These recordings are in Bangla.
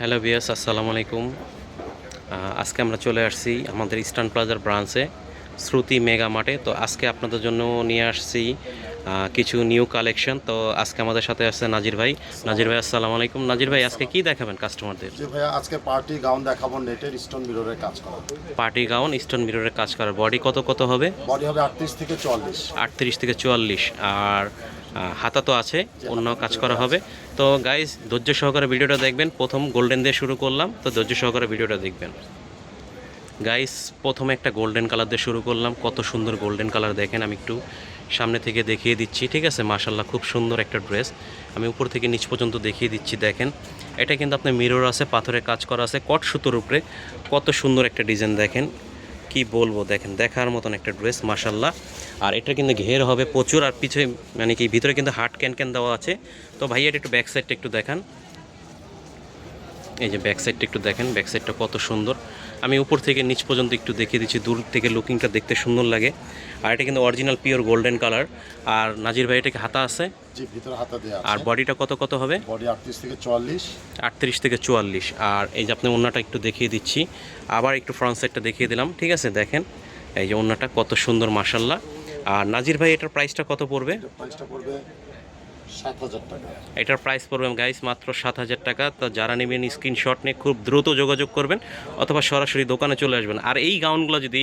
হ্যালো বিয়াস আসসালামু আলাইকুম। আজকে আমরা চলে আসছি আমাদের ইস্টার্ন প্লাজার ব্রাঞ্চে শ্রুতি মেগা মাঠে তো আজকে আপনাদের জন্য নিয়ে আসছি কিছু নিউ কালেকশন তো আজকে আমাদের সাথে আসছে নাজির ভাই। নাজির ভাই আসসালামু আলাইকুম। নাজির ভাই আজকে কি দেখাবেন কাস্টমারদের জি ভাইয়া আজকে পার্টি গাউন দেখাবো নেটের স্টোন মিররের কাজ করা। পার্টি গাউন স্টোন মিররের কাজ করার বডি কত কত হবে? বডি হবে আটত্রিশ থেকে চুয়াল্লিশ। আটত্রিশ থেকে চুয়াল্লিশ। আর হাতা তো আছে অন্য কাজ করা হবে। তো গাইজ ধৈর্য সহকারে ভিডিওটা দেখবেন। প্রথম গোল্ডেন দিয়ে শুরু করলাম। তো ধৈর্য সহকারে ভিডিওটা দেখবেন। গাইস প্রথমে একটা গোল্ডেন কালার দিয়ে শুরু করলাম। কত সুন্দর গোল্ডেন কালার দেখেন, আমি একটু সামনে থেকে দেখিয়ে দিচ্ছি, ঠিক আছে? মাশাল্লাহ খুব সুন্দর একটা ড্রেস আমি উপর থেকে নিচ পর্যন্ত দেখিয়ে দিচ্ছি, দেখেন। এটা কিন্তু আপনার মিরর আছে পাথরের কাজ করা আছে, কট সুতোর উপরে। কত সুন্দর একটা ডিজাইন দেখেন। কি বলব, দেখেন, দেখার মতন একটা ড্রেস মাশাল্লাহ আর এটা কিন্তু ঘের হবে প্রচুর, আর পিছনে মানে কি, ভিতরে কিন্তু হার্ট ক্যান ক্যান দেওয়া আছে। তো ভাইয়া, এটা একটু ব্যাক সাইডটা একটু দেখান। এই যে ব্যাক সাইডটা একটু দেখেন ব্যাক সাইডটা কত সুন্দর। আমি উপর থেকে নিচ পর্যন্ত একটু দেখিয়ে দিচ্ছি। দূর থেকে লুকিংটা দেখতে সুন্দর লাগে। আর এটা কিন্তু অরিজিনাল পিওর গোল্ডেন কালার আর নাজির ভাই এটাকে হাতা আছে? আর বডিটা কত কত হবে? আটত্রিশ থেকে চুয়াল্লিশ। আটত্রিশ থেকে চুয়াল্লিশ। আর এই যে আপনি ওন্নাটা একটু দেখিয়ে দিচ্ছি। আবার একটু ফ্রন্ট সাইডটা দেখিয়ে দিলাম। ঠিক আছে দেখেন। এই যে ওন্নাটা কত সুন্দর মাসাল্লাহ আর নাজির ভাই এটার প্রাইসটা কত পড়বে? প্রাইসটা পড়বে এটার প্রাইস পড়বে গাইস মাত্র সাত হাজার টাকা। তো যারা নেবেন স্ক্রিনশট নিয়ে খুব দ্রুত যোগাযোগ করবেন অথবা সরাসরি দোকানে চলে আসবেন। আর এই গাউনগুলো যদি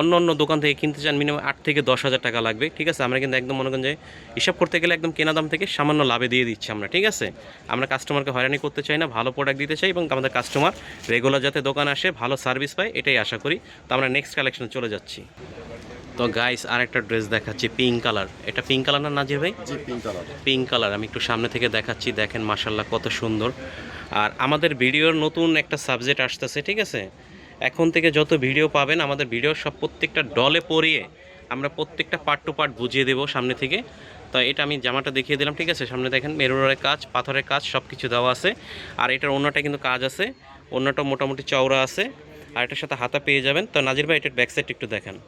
অন্য অন্য দোকান থেকে কিনতে চান মিনিমাম আট থেকে দশ হাজার টাকা লাগবে, ঠিক আছে? আমরা কিন্তু একদম মনে করেন যে হিসাব করতে গেলে একদম কেনা দাম থেকে সামান্য লাভে দিয়ে দিচ্ছি আমরা, ঠিক আছে? আমরা কাস্টমারকে হয়রানি করতে চাই না, ভালো প্রোডাক্ট দিতে চাই এবং আমাদের কাস্টমার রেগুলার যাতে দোকান আসে, ভালো সার্ভিস পায়, এটাই আশা করি। তো আমরা নেক্সট কালেকশনে চলে যাচ্ছি। তো গাইস আর একটা ড্রেস দেখাচ্ছি পিঙ্ক কালার এটা পিঙ্ক কালার না নাজির ভাই? জি পিঙ্ক কালার পিঙ্ক কালার আমি একটু সামনে থেকে দেখাচ্ছি দেখেন মাসাল্লাহ কত সুন্দর। আর আমাদের ভিডিওর নতুন একটা সাবজেক্ট আসতেছে ঠিক আছে? এখন থেকে যত ভিডিও পাবেন আমাদের ভিডিও সব প্রত্যেকটা ডলে পরিয়ে আমরা প্রত্যেকটা পার্ট টু পার্ট বুঝিয়ে দেবো সামনে থেকে। তো এটা আমি জামাটা দেখিয়ে দিলাম ঠিক আছে? সামনে দেখেন মেরুরের কাজ পাথরের কাজ সব কিছু দেওয়া আছে। আর এটার অন্যটা কিন্তু কাজ আছে। অন্যটা মোটামুটি চওড়া আছে। আর এটার সাথে হাতা পেয়ে যাবেন। তো নাজির ভাই এটার ব্যাক সাইড একটু দেখেন।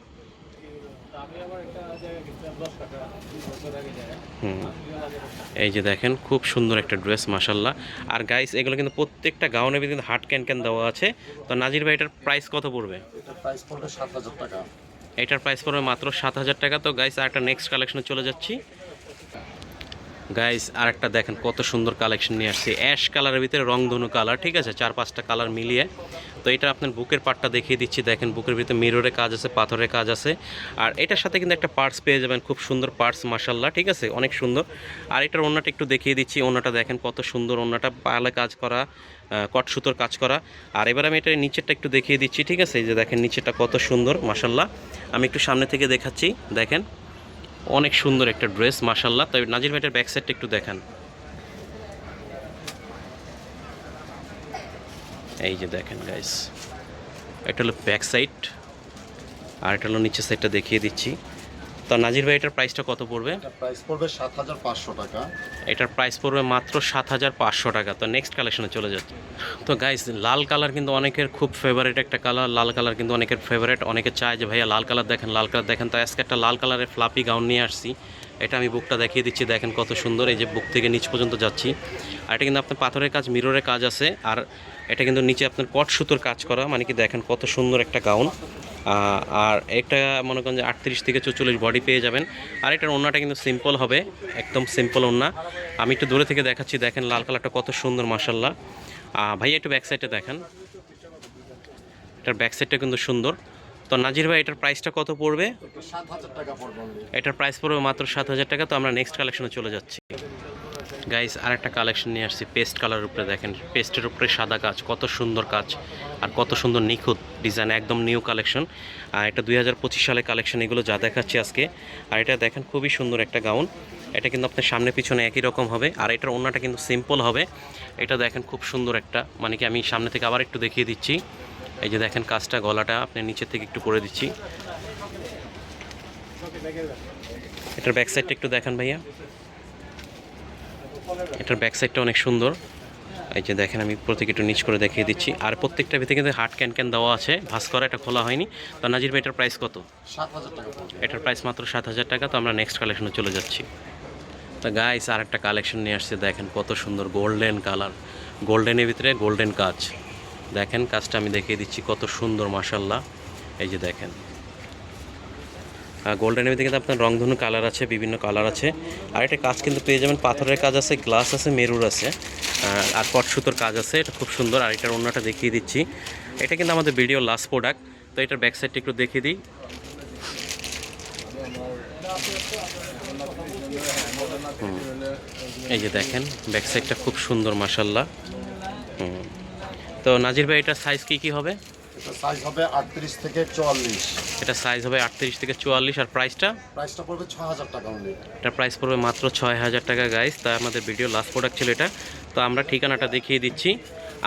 এই যে দেখেন খুব সুন্দর একটা ড্রেস মাসাল্লাহ আর গাইস এগুলো কিন্তু প্রত্যেকটা গাউনের ভিতরে কিন্তু হাট ক্যান ক্যান দেওয়া আছে। তো নাজির ভাই এটার প্রাইস কত পড়বে? প্রাইস পড়বে সাত হাজার টাকা। এটার প্রাইস পড়বে মাত্র সাত হাজার টাকা। তো গাইস আর একটা নেক্সট কালেকশনে চলে যাচ্ছি। গাইস আর একটা দেখেন, কত সুন্দর কালেকশন নিয়ে আসছি। অ্যাশ কালারের ভিতরে রংধনু কালার ঠিক আছে? চার পাঁচটা কালার মিলিয়ে। তো এটা আপনার বুকের পার্টটা দেখিয়ে দিচ্ছি। দেখেন, বুকের ভিতরে মিররের কাজ আছে, পাথরের কাজ আছে। আর এটার সাথে কিন্তু একটা পার্টস পেয়ে যাবেন, খুব সুন্দর পার্টস মাসাল্লাহ ঠিক আছে? অনেক সুন্দর। আর এটার ওনাটা একটু দেখিয়ে দিচ্ছি। ওনাটা দেখেন, কত সুন্দর ওনাটা পালে কাজ করা কট সুতোর কাজ করা। আর এবার আমি এটার নিচেরটা একটু দেখিয়ে দিচ্ছি, ঠিক আছে? এই যে দেখেন, নিচেরটা কত সুন্দর মাসাল্লাহ আমি একটু সামনে থেকে দেখাচ্ছি। দেখেন অনেক সুন্দর একটা ড্রেস মাসাল্লাহ তবে নাজির ভাইটার ব্যাক সাইডটা একটু দেখান। এই যে দেখেন গাইস এটা হলো ব্যাক সাইড আর এটা হলো নিচের সাইডটা দেখিয়ে দিচ্ছি। তো নাজির ভাই এটার প্রাইসটা কত পড়বে? প্রাইস পড়বে সাত হাজার পাঁচশো টাকা। এটার প্রাইস পড়বে মাত্র সাত হাজার পাঁচশো টাকা। তো নেক্সট কালেকশনে চলে যাচ্ছে। তো গাইস লাল কালার কিন্তু অনেকের খুব ফেভারিট একটা কালার লাল কালার কিন্তু অনেকের ফেভারিট অনেকে চায় যে ভাইয়া লাল কালার দেখেন লাল কালার দেখেন। তো আজকে একটা লাল কালারের ফ্লাপি গাউন নিয়ে আসছি। এটা আমি বুকটা দেখিয়ে দিচ্ছি। দেখেন কত সুন্দর। এই যে বুক থেকে নিচ পর্যন্ত যাচ্ছি। আর এটা কিন্তু আপনার পাথরের কাজ মিররের কাজ আছে। আর এটা কিন্তু নিচে আপনার কট সুতোর কাজ করা। মানে কি দেখেন কত সুন্দর একটা গাউন আর এটা মনে করেন যে আটত্রিশ থেকে চল্লিশ বডি পেয়ে যাবেন। আর এটার ওড়নাটা কিন্তু সিম্পল হবে একদম সিম্পল ওড়না আমি একটু দূরে থেকে দেখাচ্ছি দেখেন লাল কালারটা কত সুন্দর মাসাল্লাহ ভাইয়া একটু ব্যাক সাইডে দেখেন। এটার ব্যাক সাইডটা কিন্তু সুন্দর। তো নাজির ভাই এটার প্রাইসটা কত পড়বে। এটার প্রাইস পড়বে মাত্র সাত হাজার টাকা। তো আমরা নেক্সট কালেকশনে চলে যাচ্ছি। গাইস আর একটা কালেকশন নিয়ে আসছি পেস্ট কালারের উপরে দেখেন পেস্টের উপরে সাদা কাজ, কত সুন্দর কাজ আর কত সুন্দর নিখুঁত ডিজাইন একদম নিউ কালেকশন আর এটা দুই সালের কালেকশন এগুলো যা দেখাচ্ছি আজকে, আর এটা দেখেন খুবই সুন্দর একটা গাউন এটা কিন্তু আপনার সামনে পিছনে একই রকম হবে, আর এটার ওড়নাটা কিন্তু সিম্পল হবে। এটা দেখেন খুব সুন্দর একটা মানে কি আমি সামনে থেকে আবার একটু দেখিয়ে দিচ্ছি। এই যে দেখেন কাজটা, গলাটা আপনি নিচের থেকে একটু করে দিচ্ছি। এটার ব্যাক সাইডটা একটু দেখান ভাইয়া। এটার ব্যাক সাইডটা অনেক সুন্দর। এই যে দেখেন আমি প্রত্যেক একটু নিচ করে দেখিয়ে দিচ্ছি। আর প্রত্যেকটা ভিতরে কিন্তু হার্ট ক্যান ক্যান দেওয়া আছে। ভাস করা এটা খোলা হয়নি। তো নাজির ভাই এটার প্রাইস কত? সাত হাজার টাকা এটার প্রাইস মাত্র সাত হাজার টাকা। তো আমরা নেক্সট কালেকশনে চলে যাচ্ছি। তো গাইস আর একটা কালেকশন নিয়ে আসছে। দেখেন কত সুন্দর গোল্ডেন কালার গোল্ডেনের ভিতরে গোল্ডেন কাজ। দেখেন কাজটা আমি দেখিয়ে দিচ্ছি। কত সুন্দর মাসাল্লাহ এই যে দেখেন গোল্ডেনের ভিতরে কিন্তু আপনার রংধনু কালার আছে, বিভিন্ন কালার আছে। আর একটা কাজ কিন্তু পেয়ে যাবেন, পাথরের কাজ আছে গ্লাস আছে, মেরুর আছে। আর পট সুতোর কাজ আছে, এটা খুব সুন্দর। আর এটার অন্যটা দেখিয়ে দিচ্ছি। এটা কিন্তু আমাদের ভিডিও লাস্ট প্রোডাক্ট তো এটার ব্যাক সাইডটা একটু দেখিয়ে দিই। এই যে দেখেন ব্যাক সাইডটা খুব সুন্দর মাসাল্লাহ তো নাজির ভাই, এটার সাইজ কী কী হবে? এটা সাইজ হবে আটত্রিশ থেকে চুয়াল্লিশ। এটা সাইজ হবে আটত্রিশ থেকে চুয়াল্লিশ আর প্রাইসটা প্রাইসটা পড়বে ছ হাজার টাকা অনলি এটার প্রাইস পড়বে মাত্র ছয় হাজার টাকা গাইস তা আমাদের ভিডিও লাস্ট প্রোডাক্ট ছিল এটা। তো আমরা ঠিকানাটা দেখিয়ে দিচ্ছি।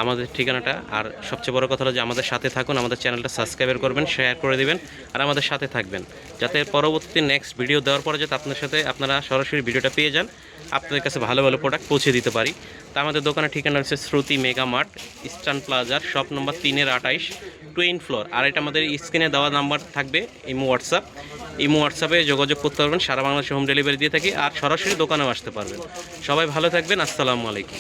আমাদের ঠিকানাটা আর সবচেয়ে বড় কথা হলো যে আমাদের সাথে থাকুন আমাদের চ্যানেলটা সাবস্ক্রাইব করবেন শেয়ার করে দিবেন আর আমাদের সাথে থাকবেন। যাতে পরবর্তী নেক্সট ভিডিও দেওয়ার পরে যাতে আপনার সাথে আপনারা সরাসরি ভিডিওটা পেয়ে যান আপনাদের কাছে ভালো ভালো প্রোডাক্ট পৌঁছে দিতে পারি। তা আমাদের দোকানের ঠিকানা হচ্ছে শ্রুতি মেগা মার্ট, ইস্টার্ন প্লাজার, শপ নম্বর তিনের আঠাইশ টুইন ফ্লোর আর এটা আমাদের স্ক্রিনে দেওয়া নাম্বার থাকবে ইমো হোয়াটসঅ্যাপ। ইমো হোয়াটসঅ্যাপে যোগাযোগ করতে পারবেন, সারা বাংলাদেশে হোম ডেলিভারি দিয়ে থাকি, আর সরাসরি দোকানেও আসতে পারবেন। সবাই ভালো থাকবেন, আসসালামু আলাইকুম।